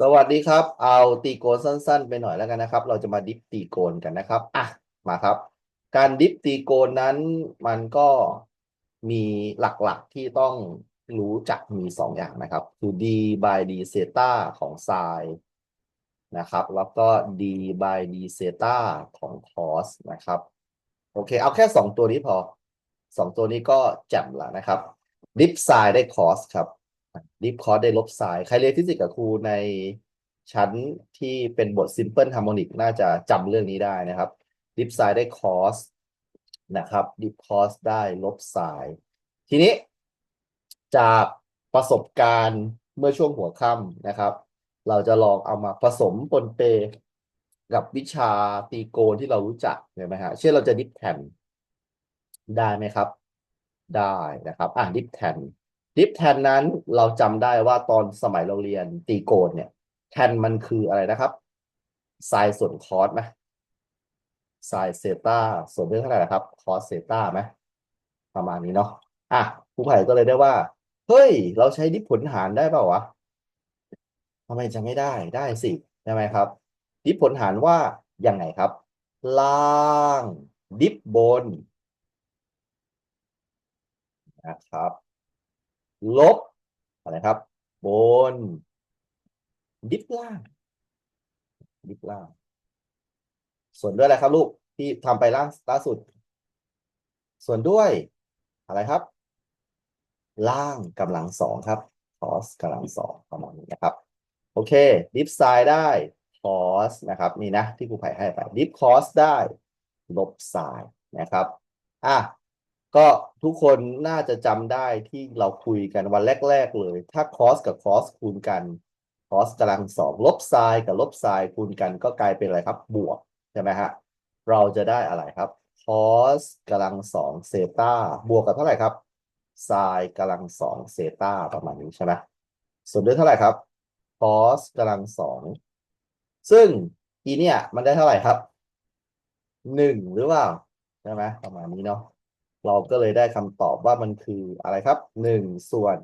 สวัสดีครับ เอาตีโกนสั้น ๆ ไปหน่อยแล้วกันนะครับ เราจะมาดิฟตีโกนกันนะครับอะมาครับ การดิฟตีโกนนั้นมันก็มีหลักๆที่ต้องรู้จักมีสองอย่างนะครับ คือ d by d เซตาของไซน์นะครับ แล้วก็ d by d เซตาของคอสนะครับ โอเค เอาแค่สองตัวนี้พอสองตัวนี้ก็แจ่มแล้วนะครับ ดิฟไซน์ได้คอสครับ ดิฟคอร์สได้ลบไซน์ใครเรียนฟิสิกส์กับครูในชั้นที่เป็นบท Simple Harmonic น่าจะจำเรื่องนี้ได้นะครับ ดิฟไซน์ได้คอสนะครับ ดิฟคอสได้ลบไซน์ทีนี้ จากประสบการณ์เมื่อช่วงหัวค่ำนะครับ เราจะลองเอามาผสมปนเปกับวิชาตีโกนที่เรารู้จักเห็นไหมฮะ เช่นเราจะดิฟแทนได้ไหมครับ ได้นะครับ อะดิฟแทน ดิฟแทนนั้นเราจำได้ว่าตอนสมัยเราเรียนตีโกนเนี่ยแทนมันคืออะไรนะครับไซน์ส่วนคอสไหมไซน์เซตาส่วนด้วยเท่าไหร่นะครับคอสเซตาไหมประมาณนี้เนาะอะครูไผ่ก็เลยได้ว่า เฮ้ย เราใช้ดิฟผลหารได้เปล่าวะทำไมจะไม่ได้ได้สิใช่ไหมครับ ดิฟผลหารว่ายังไงครับ ล่างดิฟบนนะครับ ลบอะไรครับ บน ดิฟล่าง ดิฟล่าง ส่วนด้วยอะไรครับลูกที่ทำไปล่างล่าสุด ส่วนด้วยอะไรครับ ล่างกำลังสองครับ cos กำลังสองประมาณนี้นะครับ โอเค ดิฟไซด์ได้ cos นะครับ นี่นะ ที่ครูไผ่ให้ไปดิฟ cos ได้ ลบไซด์นะครับ อะ ก็ทุกคนน่าจะจำได้ที่เราคุยกันวันแรก ๆ เลย ถ้า cos กับ cos คูณกัน cos กำลังสองลบไซน์กับลบไซน์คูณกันก็กลายเป็นอะไรครับ บวกใช่ไหมฮะเราจะได้อะไรครับ cos กำลังสองเซตาบวกกับเท่าไหร่ครับไซน์กำลังสองเซตาประมาณนี้ใช่ไหมส่วนด้วยเท่าไหร่ครับ cos กำลังสองซึ่งอีเนี่ยมันได้เท่าไหร่ครับหนึ่งหรือเปล่าใช่ไหมประมาณนี้เนาะ เราก็เลยได้คำตอบว่ามันคืออะไรครับหนึ่งส่วน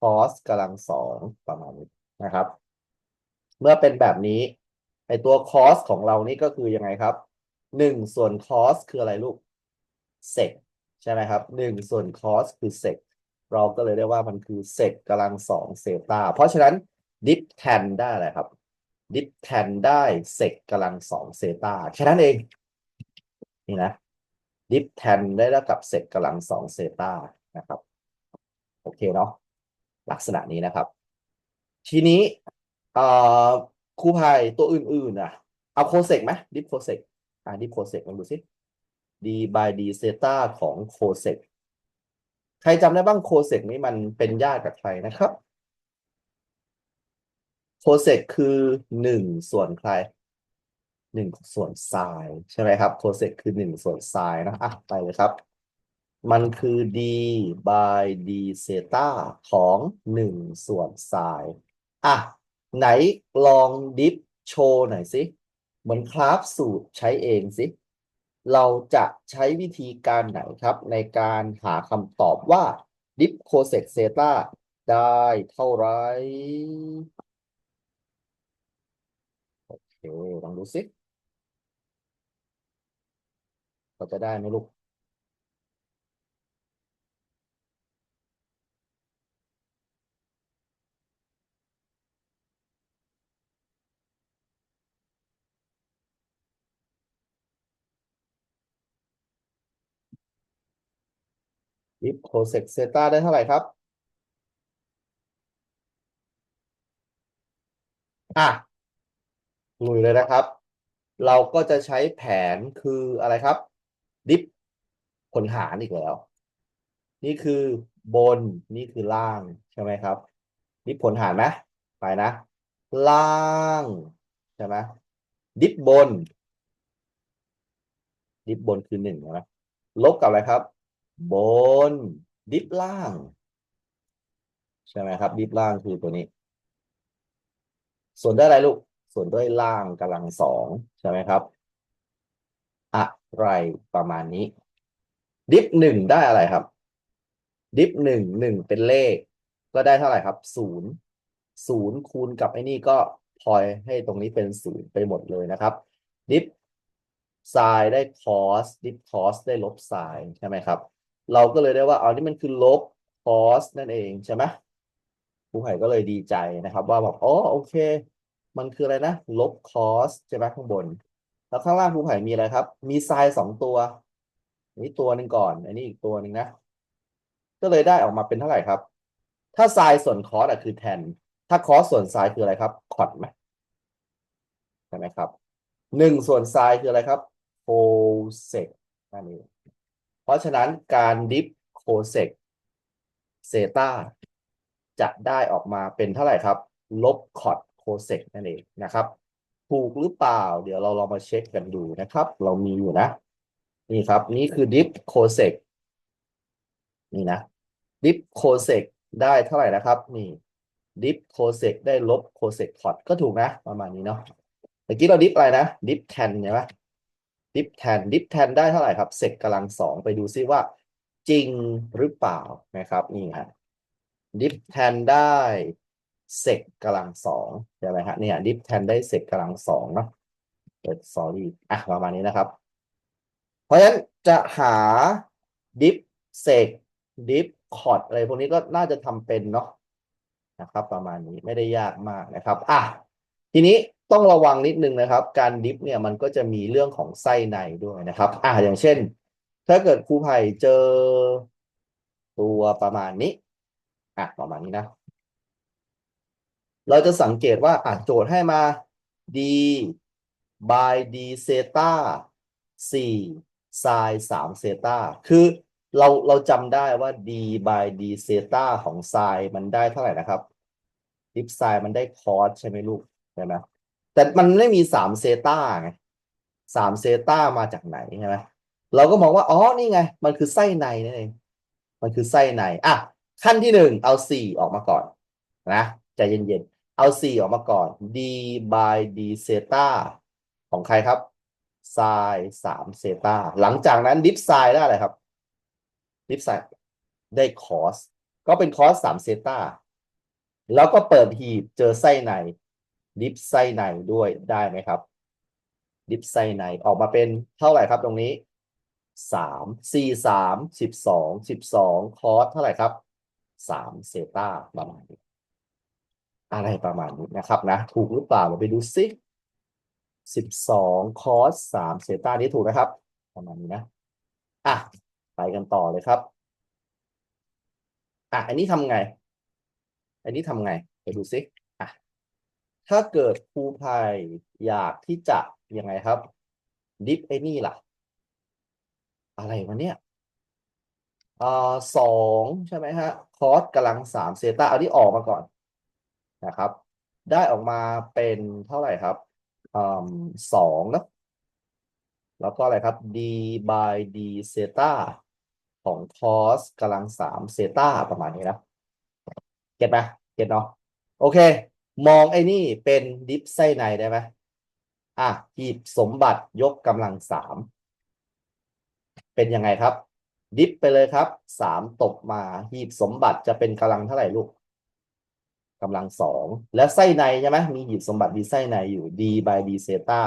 cos กำลังสองประมาณนี้นะครับ เมื่อเป็นแบบนี้ไอตัว cos ของเรานี่ก็คือยังไงครับหนึ่งส่วน cos คืออะไรลูก sec ใช่ไหมครับหนึ่งส่วน cos คือ sec เราก็เลยได้ว่ามันคือ sec กำลังสองเซตาเพราะฉะนั้น dip tan ได้อะไรครับ dip tan ได้ sec กำลังสองเซตาแค่นั้นเอง นี่นะ ดิฟแทนได้เท่ากับเซกกำลังสองเซตานะครับ โอเคเนาะลักษณะนี้นะครับ ทีนี้ครูพายตัวอื่นๆอะ เอาโคเซกไหมดิฟโคเซกอ่าดิฟโคเซกลองดูสิ d by d เซตาของโคเซกใครจำได้บ้างโคเซกนี้มันเป็นญาติกับใครนะครับโคเซกคือหนึ่งส่วนใคร หนึ่งส่วนไซน์ใช่ไหมครับโคเซกคือหนึ่งส่วนไซน์นะอะไปเลยครับ มันคือ d by d เซตาของหนึ่งส่วนไซน์อะไหนลองดิฟโชว์หน่อยสิเหมือนคราฟสูตรใช้เองสิ เราจะใช้วิธีการไหนครับ ในการหาคำตอบว่าดิฟโคเซกเซตาได้เท่าไหรโอเคลองดูสิ เราจะได้ไหมลูกดิฟโคเซกเซตาได้เท่าไหร่ครับ อะลุยเลยนะครับ เราก็จะใช้แผนคืออะไรครับ ดิฟผลหารอีกแล้ว นี่คือบนนี่คือล่างใช่ไหมครับ ดิฟผลหารไหมไปนะ ล่างใช่ไหมดิฟบน ดิฟบนคือหนึ่งใช่ไหมลบกับอะไรครับ บน ดิฟล่าง ใช่ไหมครับ ดิฟล่างคือตัวนี้ ส่วนด้วยอะไรลูกส่วนด้วยล่างกำลังสองใช่ไหมครับอะ ไรประมาณนี้ ดิฟหนึ่งได้อะไรครับ ดิฟหนึ่งหนึ่งเป็นเลข ก็ได้เท่าไหร่ครับศูนย์ศูนย์คูณกับไอ้นี่ก็พอยให้ตรงนี้เป็นศูนย์ไปหมดเลยนะครับ ดิฟไซน์ได้คอสดิฟคอสได้ลบไซน์ใช่ไหมครับ เราก็เลยได้ว่าอ๋อนี่มันคือลบคอสนั่นเองใช่ไหมครูไผ่ก็เลยดีใจนะครับ ว่าแบบอ๋อโอเค มันคืออะไรนะ ลบคอสใช่ไหมข้างบน แล้วข้างล่างครูไผ่มีอะไรครับ มีไซน์สองตัวอันนี้ตัวหนึ่งก่อน อันนี้อีกตัวหนึ่งนะ ก็เลยได้ออกมาเป็นเท่าไหร่ครับ ถ้าไซน์ส่วนคอสอะคือแทน ถ้าคอสส่วนไซน์คืออะไรครับ คอดไหมใช่ไหมครับ หนึ่งส่วนไซน์คืออะไรครับโคเซกนั่นเองเพราะฉะนั้นการดิฟโคเซกเซตาจะได้ออกมาเป็นเท่าไหร่ครับ ลบคอดโคเซกนั่นเองนะครับ ถูกหรือเปล่า เดี๋ยวเราลองมาเช็คกันดูนะครับ เรามีอยู่นะ นี่ครับ นี่คือดิฟโคเซกนี่นะดิฟโคเซกได้เท่าไหร่นะครับ นี่ดิฟโคเซกได้ลบโคเซกคอดก็ถูกนะ ประมาณนี้เนาะเมื่อกี้เราดิฟอะไรนะดิฟแทนใช่ไหมดิฟแทนดิฟแทนได้เท่าไหร่ครับเซกกำลังสองไปดูซิว่า จริงหรือเปล่านะครับ นี่ฮะดิฟแทนได้ เซกกำลังสองใช่ไหมฮะเนี่ยดิฟแทนได้เซกกำลังสองเนาะเปิดสอรี่อะประมาณนี้นะครับ เพราะฉะนั้นจะหาดิฟเซกดิฟคอร์ดอะไรพวกนี้ก็น่าจะทำเป็นเนาะนะครับ ประมาณนี้ไม่ได้ยากมากนะครับอะทีนี้ต้องระวังนิดนึงนะครับ การดิฟเนี่ยมันก็จะมีเรื่องของไส้ในด้วยนะครับอะอย่างเช่น ถ้าเกิดครูไผ่เจอตัวประมาณนี้อะประมาณนี้นะ เราจะสังเกตว่าอะโจทย์ให้มา d by d เซตาสี่ไซน์สามเซตาคือเราเราจำได้ว่า d by d เซตาของไซน์มันได้เท่าไหร่นะครับดิฟไซน์มันได้คอสใช่ไหมลูกใช่ไหมแต่มันไม่มีสามเซตาไงสามเซตามาจากไหนใช่ไหมเราก็มองว่า อ๋อ นี่ไง มันคือไส้ในนั่นเอง มันคือไส้ใน อะ ขั้นที่หนึ่งเอาสี่ออกมาก่อน นะ เย็นๆ เอาสี่ออกมาก่อน d by d เซตาของใครครับไซสามเซตาหลังจากนั้นดิฟไซได้อะไรครับ ดิฟไซได้คอสก็เป็นคอสสามเซตาแล้วก็เปิดหีบเจอไส้ใน ดิฟไส้ในด้วยได้ไหมครับ ดิฟไส้ในออกมาเป็นเท่าไหร่ครับตรงนี้สามสี่สามสิบสองสิบสองคอสเท่าไหร่ครับสามเซตาประมาณนี้ อะไรประมาณนี้นะครับนะ ถูกหรือเปล่าเราไปดูซิสิบสองคอสสามเซต้านี้ถูกนะครับ ประมาณนี้นะ อะ ไปกันต่อเลยครับ อะ อันนี้ทำไง อันนี้ทำไง ไปดูซิอะ ถ้าเกิดครูภัยอยากที่จะยังไงครับ ดิฟไอ้นี่ล่ะ อะไรวะเนี่ยอ่าสองใช่ไหมฮะ คอสกำลังสามเซต้าเอาที่ออกมาก่อน นะครับ ได้ออกมาเป็นเท่าไหร่ครับอสองนะแล้วก็อะไรครับ d by d เซตาของคอสกำลังสามเซตาประมาณนี้นะ เก็ตไหมเก็ตเนาะ โอเค มองไอ้นี่เป็นดิฟไส้ในได้ไหมอะหีบสมบัติยกกำลังสามเป็นยังไงครับ ดิฟไปเลยครับสามตกมาหีบสมบัติจะเป็นกำลังเท่าไหร่ลูก กำลังสองและไส้ในใช่ไหมมีหีบสมบัติมีไส้ในอยู่ d by d เซตา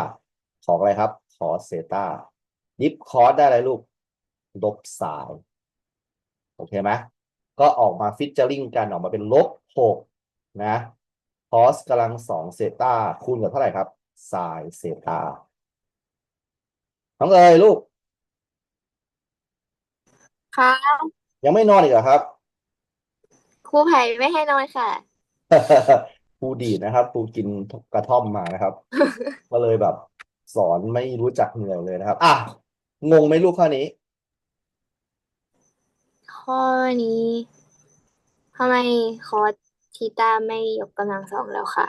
ของอะไรครับคอสเซตาดิฟคอสได้อะไรลูกลบสายโอเคไหมก็ออกมาฟิชเจอริงกันออกมาเป็นลบหกนะคอสกำลังสองเซตาคูณกับเท่าไหร่ครับไซเซตาน้องเอ๋ยลูกค่ะยังไม่นอนอีกเหรอครับครูไผ่ไม่ให้นอนค่ะ ครูดีดนะครับครูกินกระท่อมมานะครับ ก็เลยแบบ สอนไม่รู้จักเหนื่อยเลยนะครับ อะงงไหมลูกข้อนี้ ข้อนี้ทำไมคอสทีตาไม่ยกกำลังสองแล้วค่ะ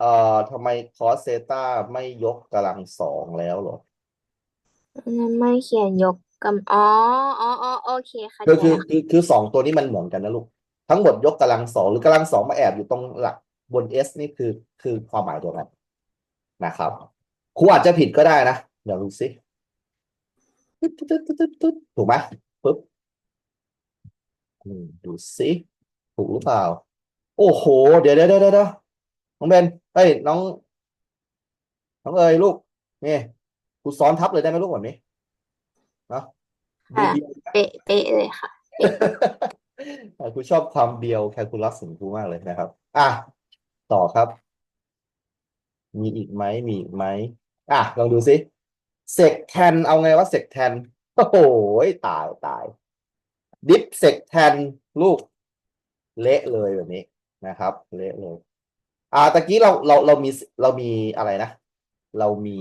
เอ่อทำไมคอสเซตาไม่ยกกำลังสองแล้วเหรอนั้นไม่เขียนยกกำอ๋ออ๋ออ๋อโอเคค่ะคือใจคือแล้วคือคือสองตัวนี้มันเหมือนกันนะลูก ทั้งหมดยกกำลังสองหรือกำลังสองมาแอบอยู่ตรงหลักบน S นี่คือคือความหมายเดียวกันนะครับครูอาจจะผิดก็ได้นะ เดี๋ยวดูสิถูกไหมปึ๊บดูสิถูกหรือเปล่า โอ้โหเดี๋ยวเดี๋ยวเดี๋ยวเดี๋ยวน้องเบนเฮ้ยน้อง น้องเอ๋ยลูกนี่ครูซ้อนทับเลยได้ไหมลูกแบบนี้เนาะเป๊ะเป๊ะเลยค่ะ ครูชอบความเบียวแคลคูลัสของครูมากเลยนะครับ อะต่อครับ มีอีกไหมมีอีกไหมอะลองดูสิเซกแทนเอาไงวะเซกแทนโอ้โหตายตาย ดิฟเซกแทนลูก เละเลยแบบนี้นะครับ เละเลยอ่าตะกี้เราเราเรามีเรามีอะไรนะ เรามี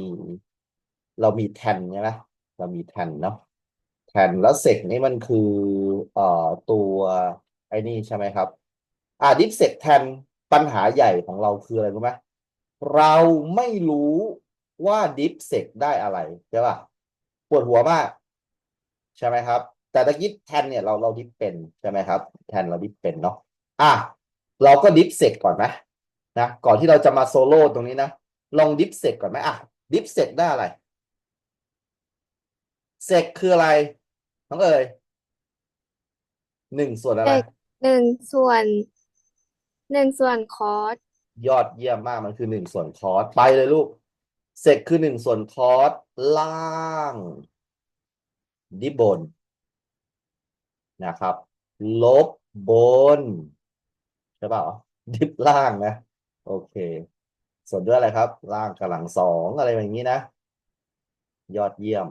เรามีแทนใช่ไหมเรามีแทนเนาะ แทนแล้วเซกนี่มันคือเอ่อตัวไอ้นี่ใช่ไหมครับ อ่าดิฟเซกแทนปัญหาใหญ่ของเราคืออะไรรู้ไหมเราไม่รู้ว่าดิฟเซกได้อะไรใช่ป่ะปวดหัวมาก ใช่ไหมครับ แต่ตะกี้แทนเนี่ยเราเราดิฟเป็นใช่ไหมครับ แทนเราดิฟเป็นเนาะอะเราก็ดิฟเซกก่อนไหมนะก่อนที่เราจะมาโซโล่ตรงนี้นะลองดิฟเซกก่อนไหมอะดิฟเซกได้อะไรเซกคืออะไร น้องเอ๋ยหนึ่งส่วนอะไรเซกหนึ่งส่วนหนึ่งส่วนคอร์สยอดเยี่ยมมากมันคือหนึ่งส่วนคอร์สไปเลยลูกเซกคือหนึ่งส่วนคอร์สล่างดิบบนนะครับ ลบบนใช่เปล่าดิบล่างนะ โอเค ส่วนด้วยอะไรครับ ล่างกำลังสองอะไรแบบนี้นะ ยอดเยี่ยม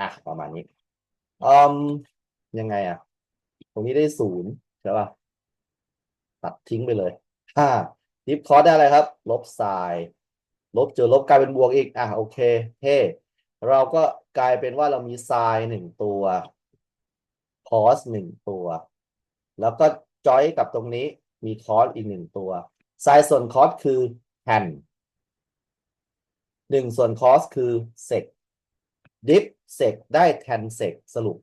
อะ ประมาณนี้ อืมยังไงอะ ตรงนี้ได้ศูนย์ใช่ป่ะตัดทิ้งไปเลยห้าดิฟคอร์สได้อะไรครับ ลบไซน์ลบเจอลบกลายเป็นบวกอีก อะโอเคเท่เราก็กลายเป็นว่าเรามีไซน์หนึ่งตัวคอสหนึ่งตัว แล้วก็จอยกับตรงนี้มีคอสอีกหนึ่งตัวไซน์ส่วนคอสคือแทนหนึ่งส่วนคอสคือเซกดิฟ เซกได้แทนเซกสรุป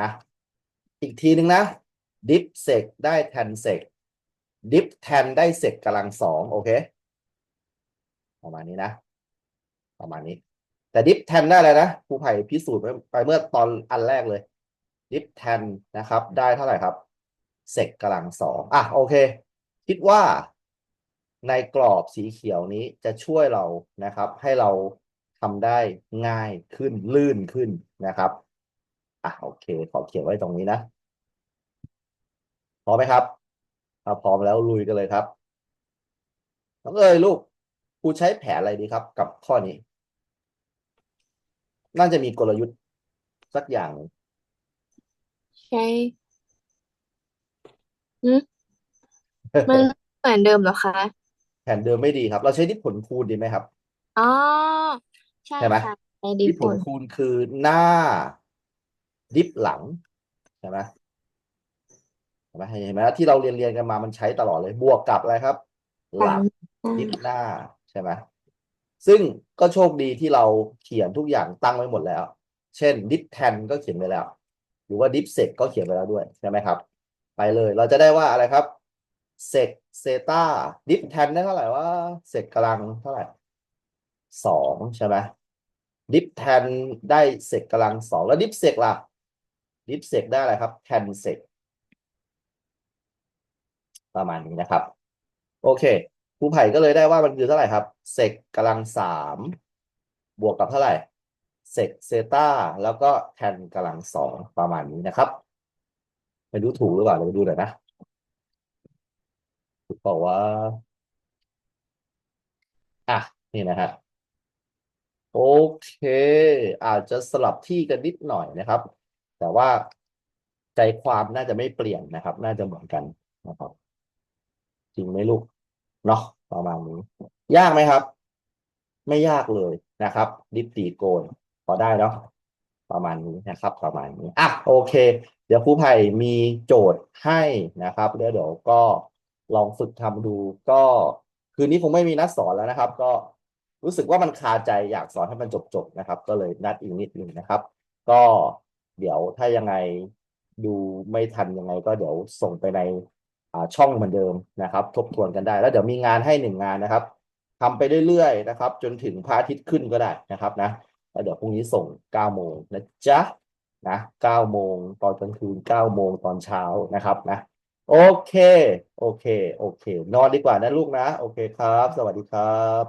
นะอีกทีหนึ่งนะดิฟเซกได้แทนเซกดิฟแทนได้เซกกำลังสองโอเคประมาณนี้นะ ประมาณนี้ แต่ดิฟแทนได้อะไรนะครูไผ่พิสูจน์ไปเมื่อตอนอันแรกเลยดิฟแทนนะครับ ได้เท่าไหร่ครับเซกกำลังสองอะโอเค คิดว่าในกรอบสีเขียวนี้จะช่วยเรานะครับ ให้เรา ทำได้ง่ายขึ้นลื่นขึ้นนะครับอะโอเค ขอเขียนไว้ตรงนี้นะพร้อมไหมครับถ้าพร้อมแล้วลุยกันเลยครับน้องเอ๋ยลูกครูใช้แผนอะไรดีครับ กับข้อนี้ น่าจะมีกลยุทธ์สักอย่างหนึ่งใช้อืมมันเหมือนเดิมเหรอคะ แผนเดิมไม่ดีครับ เราใช้ที่ผลคูณดีไหมครับ อ๋อ ใช่ใช่ไหมค่ะในดิที่ผปุ่ลนคูณคือหน้า ดิฟหลังใช่ไหมเห็นไหมเห็นไหมที่เราเรียนเรียนกันมามันใช้ตลอดเลย บวกกับอะไรครับ หลังดิฟหน้าใช่ไหมซึ่งก็โชคดีที่เราเขียนทุกอย่างตั้งไว้หมดแล้ว เช่นดิฟแทนก็เขียนไว้แล้ว หรือว่าดิฟเซกก็เขียนไว้แล้วด้วยใช่ไหมครับ ไปเลยเราจะได้ว่าอะไรครับเซกเซตาดิฟแทนได้เท่าไหร่ว่าเซกกำลังเท่าไหร่สองใช่ไหม ดิฟแทนได้เซกกำลังสองแล้วดิฟเซกล่ะ ดิฟเซกได้อะไรครับแทนเซกประมาณนี้นะครับ โอเคครูไผ่ก็เลยได้ว่ามันคือเท่าไหร่ครับเซกกำลังสามบวกกับเท่าไหร่เซกเซตาแล้วก็แทนกำลังสองประมาณนี้นะครับไม่รู้ถูกหรือเปล่าเดี๋ยวไปดูหน่อยนะถูกบอกว่า อะ นี่นะฮะ โอเค อาจจะสลับที่กันนิดหน่อยนะครับ แต่ว่าใจความน่าจะไม่เปลี่ยนนะครับ น่าจะเหมือนกันนะครับ จริงไหมลูกเนาะประมาณนี้ ยากไหมครับ ไม่ยากเลยนะครับ ดิตีโกนพอได้เนาะประมาณนี้นะครับ ประมาณนี้อะโอเค เดี๋ยวครูไผ่มีโจทย์ให้นะครับแล้วเดี๋ยวก็ลองฝึกทำดูก็คืนนี้คงไม่มีนัดสอนแล้วนะครับ ก็ รู้สึกว่ามันคาใจอยากสอนให้มันจบๆนะครับ ก็เลยนัดอีกนิดนึงนะครับ ก็เดี๋ยวถ้ายังไงดูไม่ทันยังไง ก็เดี๋ยวส่งไปในช่องเหมือนเดิมนะครับ ทบทวนกันได้ แล้วเดี๋ยวมีงานให้หนึ่งงานนะครับทำไปเรื่อยๆนะครับ จนถึงพระอาทิตย์ขึ้นก็ได้นะครับนะแล้วเดี๋ยวพรุ่งนี้ส่ง9โมงนะจ๊ะนะ9โมงตอนกลางคืน9โมงตอนเช้านะครับนะโอเค โอเค โอเค นอนดีกว่านะลูกนะ โอเคครับ สวัสดีครับ